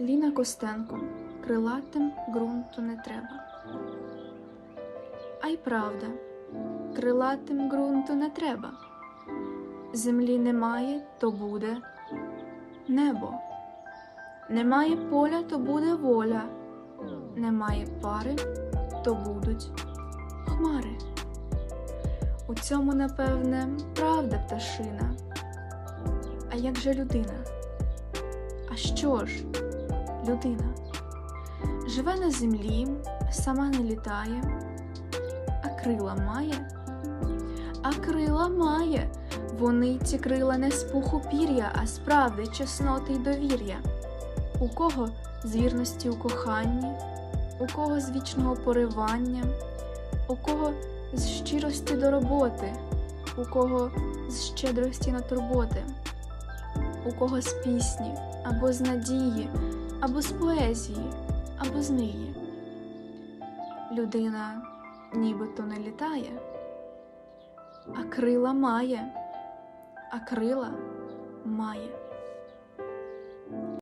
Ліна Костенко крилатим ґрунту не треба. А й правда, крилатим ґрунту не треба. Землі немає, то буде небо. Немає поля, то буде воля. Немає пари, то будуть хмари. У цьому, напевне, правда пташина. А як же людина? А що ж, людина? Живе на землі, сама не літає, а крила має. А крила має. Вони ці крила не з пуху пір'я, а з правди, чесноти й довір'я. У кого з вірності у коханні, у кого з вічного поривання, у кого з щирості до роботи, у кого з щедрості на турботи, у кого з пісні, або з надії, або з поезії, або з неї. Людина нібито не літає, а крила має, а крила має.